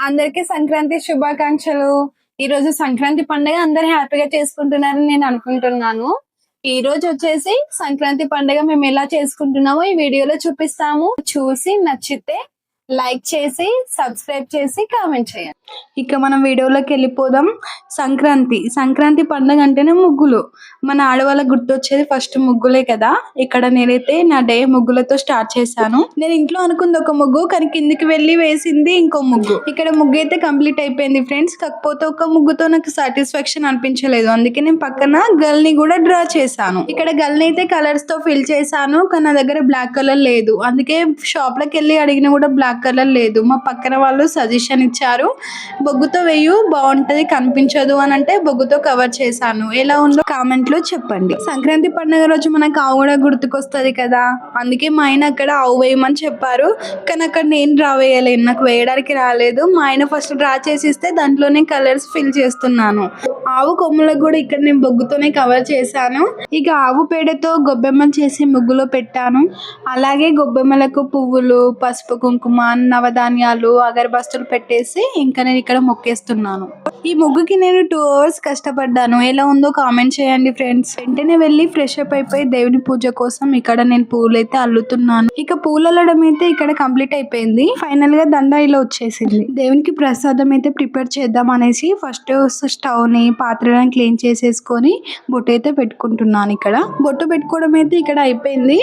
అందరికీ సంక్రాంతి శుభాకాంక్షలు. ఈ రోజు సంక్రాంతి పండుగ అందరు హ్యాపీగా చేసుకుంటున్నారని నేను అనుకుంటున్నాను. ఈ రోజు వచ్చేసి సంక్రాంతి పండుగ మేము ఎలా చేసుకుంటున్నామో ఈ వీడియోలో చూపిస్తాము. చూసి నచ్చితే లైక్ చేసి సబ్స్క్రైబ్ చేసి కామెంట్ చేయండి. ఇక మనం వీడియోలోకి వెళ్ళిపోదాం. సంక్రాంతి. సంక్రాంతి పండుగ అంటేనే ముగ్గులు. మన ఆడవాళ్ళకి గుర్తొచ్చేది ఫస్ట్ ముగ్గులే కదా. ఇక్కడ నేనైతే నా డే ముగ్గులతో స్టార్ట్ చేశాను. నేను ఇంట్లో అనుకుంది ఒక ముగ్గు కానీ కిందికి వెళ్ళి వేసింది ఇంకో ముగ్గు. ఇక్కడ ముగ్గు అయితే కంప్లీట్ అయిపోయింది ఫ్రెండ్స్. కాకపోతే ఒక ముగ్గుతో నాకు సాటిస్ఫాక్షన్ అనిపించలేదు. అందుకే నేను పక్కన గర్ల్ని కూడా డ్రా చేశాను. ఇక్కడ గర్ల్ని అయితే కలర్స్తో ఫిల్ చేశాను కానీ నా దగ్గర బ్లాక్ కలర్ లేదు. అందుకే షాప్లోకి వెళ్ళి అడిగిన కూడా బ్లాక్ అక్కర్లేదు లేదు. మా పక్కన వాళ్ళు సజెషన్ ఇచ్చారు. బొగ్గుతో వేయు బాగుంటది కనిపించదు అని అంటే బొగ్గుతో కవర్ చేశాను. ఎలా ఉందో కామెంట్లో చెప్పండి. సంక్రాంతి పండుగ రోజు మనకు ఆవు కూడా గుర్తుకొస్తుంది కదా? అందుకే మా ఆయన అక్కడ ఆవు వేయమని చెప్పారు. కానీ అక్కడ నేను డ్రా వేయలేను. నాకు వేయడానికి రాలేదు. మా ఆయన ఫస్ట్ డ్రా చేసి ఇస్తే దాంట్లోనే కలర్స్ ఫిల్ చేస్తున్నాను. ఆవు కొమ్ములకు కూడా ఇక్కడ నేను బొగ్గుతోనే కవర్ చేశాను. ఇక ఆవు పేడతో గొబ్బెమ్మలు చేసి ముగ్గులో పెట్టాను. అలాగే గొబ్బెమ్మలకు పువ్వులు పసుపు కుంకుమ నవధాన్యాలు అగరబస్తులు పెట్టేసి ఇంకా నేను ఇక్కడ మొక్కేస్తున్నాను. ఈ ముగ్గుకి నేను టూ అవర్స్ కష్టపడ్డాను. ఎలా ఉందో కామెంట్ చేయండి ఫ్రెండ్స్. వెంటనే వెళ్ళి ఫ్రెష్ అప్ అయిపోయి దేవుని పూజ కోసం ఇక్కడ నేను పూలైతే అల్లుతున్నాను. ఇక పూలు అల్లడం అయితే ఇక్కడ కంప్లీట్ అయిపోయింది. ఫైనల్గా దండ ఇలా వచ్చేసింది. దేవునికి ప్రసాదం అయితే ప్రిపేర్ చేద్దాం అనేసి ఫస్ట్ స్టవ్ని పాత్రలను క్లీన్ చేసేసుకొని బొట్టు అయితే పెట్టుకుంటున్నాను ఇక్కడ. బొట్టు పెట్టుకోవడం అయితే ఇక్కడ అయిపోయింది.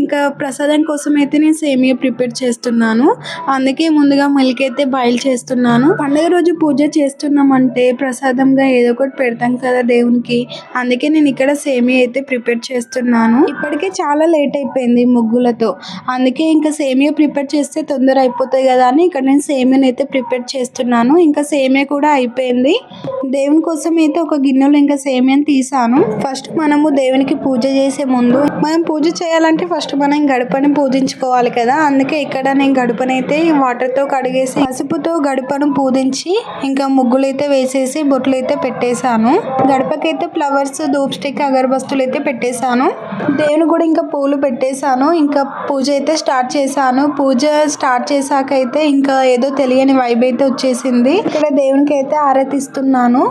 ఇంకా ప్రసాదం కోసం అయితే నేను సేమియా ప్రిపేర్ చేస్తున్నాను. అందుకే ముందుగా మిల్క్ అయితే బాయిల్ చేస్తున్నాను. పండుగ రోజు పూజ చేస్తున్నామంటే ప్రసాదంగా ఏదో ఒకటి పెడతాం కదా దేవునికి. అందుకే నేను ఇక్కడ సేమియా అయితే ప్రిపేర్ చేస్తున్నాను. ఇప్పటికే చాలా లేట్ అయిపోయింది ముగ్గులతో. అందుకే ఇంకా సేమియా ప్రిపేర్ చేస్తే తొందర అయిపోతాయి కదా అని ఇక్కడ నేను సేమియాని అయితే ప్రిపేర్ చేస్తున్నాను. ఇంకా సేమియా కూడా అయిపోయింది. దేవుని కోసం అయితే ఒక గిన్నెలో ఇంకా సేమియాని తీసాను. ఫస్ట్ మనము దేవునికి పూజ చేసే ముందు మనం పూజ చేయాలంటే ఫస్ట్ మనం గడపని పూజించుకోవాలి కదా. అందుకే ఇక్కడ నేను గడపని వాటర్ వాటర్తో కడిగేసి పసుపుతో గడపను పూజించి ఇంకా ముగ్గులు అయితే వేసేసి బొట్లు అయితే పెట్టేశాను. గడపకైతే ఫ్లవర్స్ ధూప్ స్టిక్ అగరబస్తులు అయితే పెట్టేశాను. దేవుని కూడా ఇంకా పూలు పెట్టేశాను. ఇంకా పూజ అయితే స్టార్ట్ చేశాను. పూజ స్టార్ట్ చేశాక అయితే ఇంకా ఏదో తెలియని వైబ్ అయితే వచ్చేసింది. ఇక్కడ దేవునికి అయితే ఆరతి ఇస్తున్నాను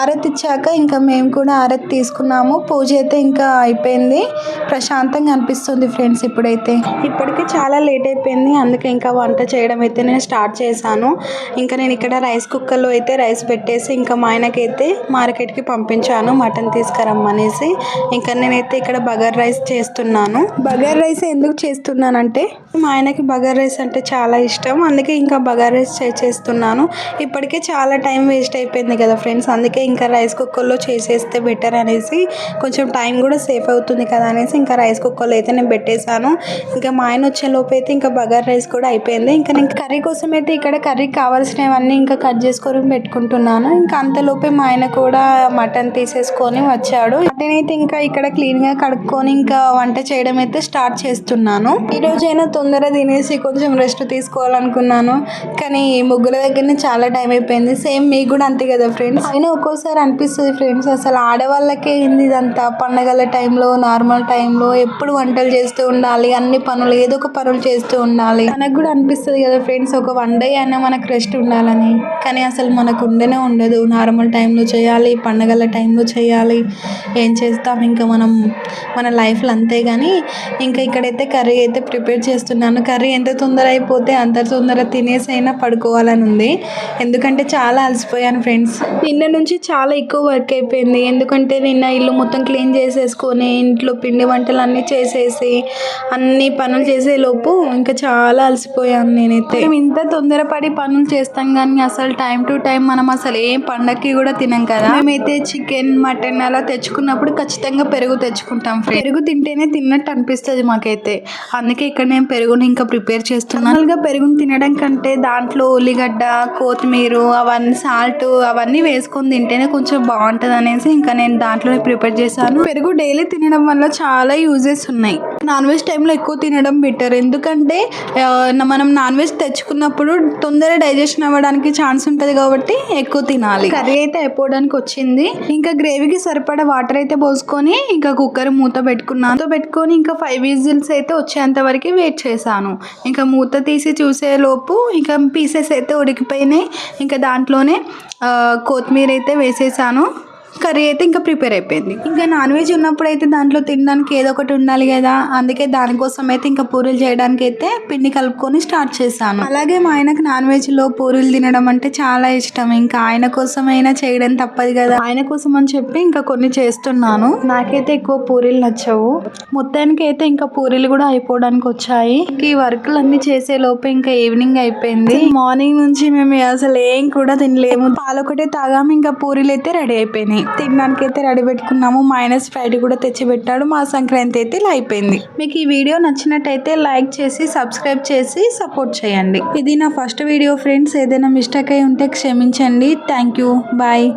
ఆరతి ఇచ్చాక ఇంకా మేము కూడా ఆరతి తీసుకున్నాము. పూజ అయితే ఇంకా అయిపోయింది. ప్రశాంతంగా అనిపిస్తుంది ఫ్రెండ్స్ ఇప్పుడైతే. ఇప్పటికే చాలా లేట్ అయిపోయింది. అందుకే ఇంకా వంట చేయడం అయితే నేను స్టార్ట్ చేశాను. ఇంకా నేను ఇక్కడ రైస్ కుక్కర్లో అయితే రైస్ పెట్టేసి ఇంకా మా ఆయనకైతే మార్కెట్కి పంపించాను మటన్ తీసుకురమ్మనేసి. ఇంకా నేనైతే ఇక్కడ బగర్ రైస్ చేస్తున్నాను. బగర్ రైస్ ఎందుకు చేస్తున్నానంటే? మా ఆయనకి బగర్ రైస్ అంటే చాలా ఇష్టం. అందుకే ఇంకా బగర్ రైస్ చే- చేస్తున్నాను. ఇప్పటికే చాలా టైం వేస్ట్ అయిపోయింది కదా ఫ్రెండ్స్. అందుకే ఇంకా రైస్ కుక్కర్లో చేసేస్తే బెటర్ అనేసి కొంచెం టైం కూడా సేఫ్ అవుతుంది కదా అనేసి ఇంకా రైస్ కుక్కర్లో అయితే నేను పెట్టేశాను. ఇంకా మా ఆయన వచ్చే లోపు అయితే ఇంకా బగార్ రైస్ కూడా అయిపోయింది. ఇంకా నేను కర్రీ కోసం అయితే ఇక్కడ కర్రీకి కావాల్సినవన్నీ ఇంకా కట్ చేసుకొని పెట్టుకుంటున్నాను. ఇంకా అంతలోపే మా ఆయన కూడా మటన్ తీసేసుకొని వచ్చాడు. మటన్ అయితే ఇంకా ఇక్కడ క్లీన్గా కడుక్కొని ఇంకా వంట చేయడం అయితే స్టార్ట్ చేస్తున్నాను. ఈ రోజైనా తొందర తినేసి కొంచెం రెస్ట్ తీసుకోవాలనుకున్నాను. కానీ ముగ్గుల దగ్గరనే చాలా టైం అయిపోయింది. సేమ్ మీకు కూడా అంతే కదా ఫ్రెండ్స్? అయినా ఒక్కోసారి అనిపిస్తుంది ఫ్రెండ్స్ అసలు ఆడవాళ్ళకే ఏంది ఇదంతా? పండగల టైంలో నార్మల్ టైంలో ఎప్పుడు వంటలు చేస్తూ ఉండాలి? అన్ని పనులు ఏదో ఒక పనులు చేస్తూ ఉండాలి. మనకు కూడా అనిపిస్తుంది కదా ఫ్రెండ్స్ ఒక వన్ డే అయినా మనకు రెస్ట్ ఉండాలని. కానీ అసలు మనకు ఉండనే ఉండదు. నార్మల్ టైంలో చేయాలి పండగల టైంలో చేయాలి ఏం చేస్తాం ఇంకా మనం మన లైఫ్లో అంతే. కానీ ఇంకా ఇక్కడైతే కర్రీ అయితే ప్రిపేర్ చేస్తున్నాను. కర్రీ ఎంత తొందర అయిపోతే అంత తొందర తినేసి అయినా పడుకోవాలని ఉంది. ఎందుకంటే చాలా అలసిపోయాను ఫ్రెండ్స్. నిన్న నుంచి చాలా ఎక్కువ వర్క్ అయిపోయింది. ఎందుకంటే నిన్న ఇల్లు మొత్తం క్లీన్ చేసేసుకొని ఇంట్లో పిండి వంటలు అన్నీ చేసేసి అన్ని పనులు చేసేలోపు ఇంకా చాలా అలసిపోయాను. నేనైతే. మేము ఇంత తొందరపడి పనులు చేస్తాం కానీ అసలు టైం టు టైం మనం అసలు ఏం పండక్కి కూడా తినం కదా. మేమైతే చికెన్ మటన్ అలా తెచ్చుకున్నప్పుడు ఖచ్చితంగా పెరుగు తెచ్చుకుంటాం పెరుగు తింటేనే తిన్నట్టు అనిపిస్తుంది మాకైతే. అందుకే ఇక్కడ నేను పెరుగుని ఇంకా ప్రిపేర్ చేస్తున్నాను గా పెరుగుని తినడం కంటే దాంట్లో ఉల్లిగడ్డ కొత్తిమీర అవన్నీ సాల్ట్ అవన్నీ వేసుకొని తింటేనే కొంచెం బాగుంటుంది అనేసి ఇంకా నేను దాంట్లోనే ప్రిపేర్ చేశాను. పెరుగు డైలీ తినడం వల్ల చాలా యూజెస్ ఉన్నాయి. నాన్ వెజ్ టైంలో ఎక్కువ తినడం బెటర్. ఎందుకంటే మనం నాన్ వెజ్ తెచ్చుకున్నప్పుడు తొందర డైజెషన్ అవ్వడానికి ఛాన్స్ ఉంటుంది కాబట్టి ఎక్కువ తినాలి. కర్రీ అయితే అయిపోవడానికి వచ్చింది. ఇంకా గ్రేవీకి సరిపడా వాటర్ అయితే పోసుకొని ఇంకా కుక్కర్ మూత పెట్టుకున్నాను. మూత పెట్టుకొని ఇంకా ఫైవ్ విజిల్స్ అయితే వచ్చేంత వరకు వెయిట్ చేశాను. ఇంకా మూత తీసి చూసే లోపు ఇంకా పీసెస్ అయితే ఉడికిపోయినాయి. ఇంకా దాంట్లోనే కొత్తిమీర అయితే వేసేసాను. కర్రీ అయితే ఇంకా ప్రిపేర్ అయిపోయింది. ఇంకా నాన్ వెజ్ ఉన్నప్పుడు అయితే దాంట్లో తినడానికి ఏదో ఒకటి ఉండాలి కదా. అందుకే దానికోసం అయితే ఇంకా పూరీలు చేయడానికి అయితే పిండి కలుపుకొని స్టార్ట్ చేశాను. అలాగే మా ఆయనకు నాన్ వెజ్లో పూరీలు తినడం అంటే చాలా ఇష్టం. ఇంకా ఆయన కోసం అయినా చేయడం తప్పదు కదా. ఆయన కోసం అని చెప్పి ఇంకా కొన్ని చేస్తున్నాను. నాకైతే ఎక్కువ పూరీలు నచ్చవు. మొత్తానికి అయితే ఇంకా పూరీలు కూడా అయిపోవడానికి వచ్చాయి. ఈ వర్క్లు అన్ని చేసే లోపు ఇంకా ఈవినింగ్ అయిపోయింది. మార్నింగ్ నుంచి మేము అసలు ఏం కూడా తినలేము. పాలొకటే తాగాము. ఇంకా పూరీలు అయితే రెడీ అయిపోయినాయి. తినడానికి అయితే రెడీ పెట్టుకున్నాము. మైనస్ ఫ్రైడ్ కూడా తెచ్చిపెట్టాడు. మా సంక్రాంతి అయితే ఇలా అయిపోయింది. మీకు ఈ వీడియో నచ్చినట్టయితే లైక్ చేసి సబ్స్క్రైబ్ చేసి సపోర్ట్ చేయండి. ఇది నా ఫస్ట్ వీడియో ఫ్రెండ్స్. ఏదైనా మిస్టేక్ అయి ఉంటే క్షమించండి. Thank you. బాయ్.